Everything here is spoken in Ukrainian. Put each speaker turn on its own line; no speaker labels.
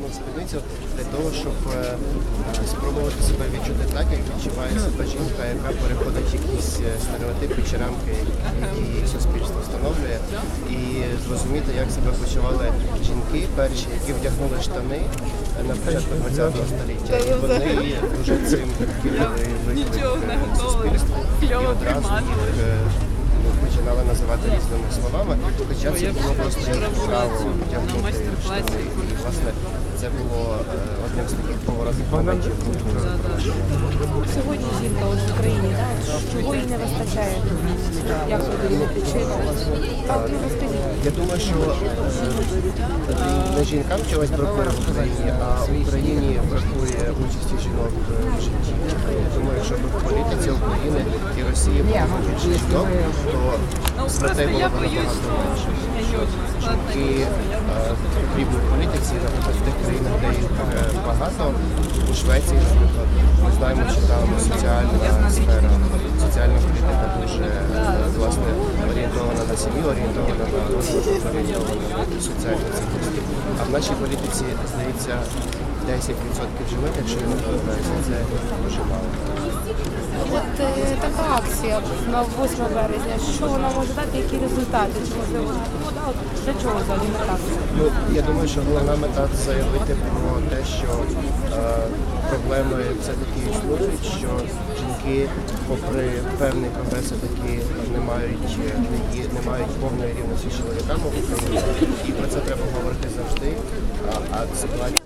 одягнув спідницю для того, щоб е, е, спробувати себе відчути так, як відчуває себе жінка, яка переходить якісь е, стереотипи чи рамки, які суспільство встановлює, і зрозуміти, як себе почували жінки перші, які вдягнули штани на початку 20-го століття. І вони дуже цим суспільству і одразу ну, починали називати різними словами, хоча це було просто
на
вдягнути штани. Власне, це було е, одним з таких поворотних моментів.
Сьогодні жінка от в Україні, да? чого їй не вистачає? Як ви думаєте, чи розкажіть.
Я думаю, що е, не жінкам чогось бракує в Україні, а в Україні бракує участі жінок в житті. Я думаю, якщо б в політиці України і Росії було більше жінок,
Ну,
то статей
просто
було б набагато менше.
я її очень складно.
І потрібно в політиці, наприклад, в тих країнах, де їх е, багато, у Швеції, наприклад, ми знаємо, що там соціальна сфера, соціальна політика дуже е, власне орієнтована на сім'ю, орієнтована на розвиток, орієнтована на соціальні цінності. А в нашій політиці, здається, 10% жінок, якщо я не помиляюся, це дуже мало.
Така акція на 8 березня, що вона може дати, які результати? Чи можливо, для чого взагалі мета?
Ну, я думаю, що головна мета це заявити про те, що е, проблеми все-таки існують, що жінки, попри певний прогрес, все-таки не мають, е, не, не мають повної рівності з чоловіками. І про це треба говорити завжди. А, а ситуація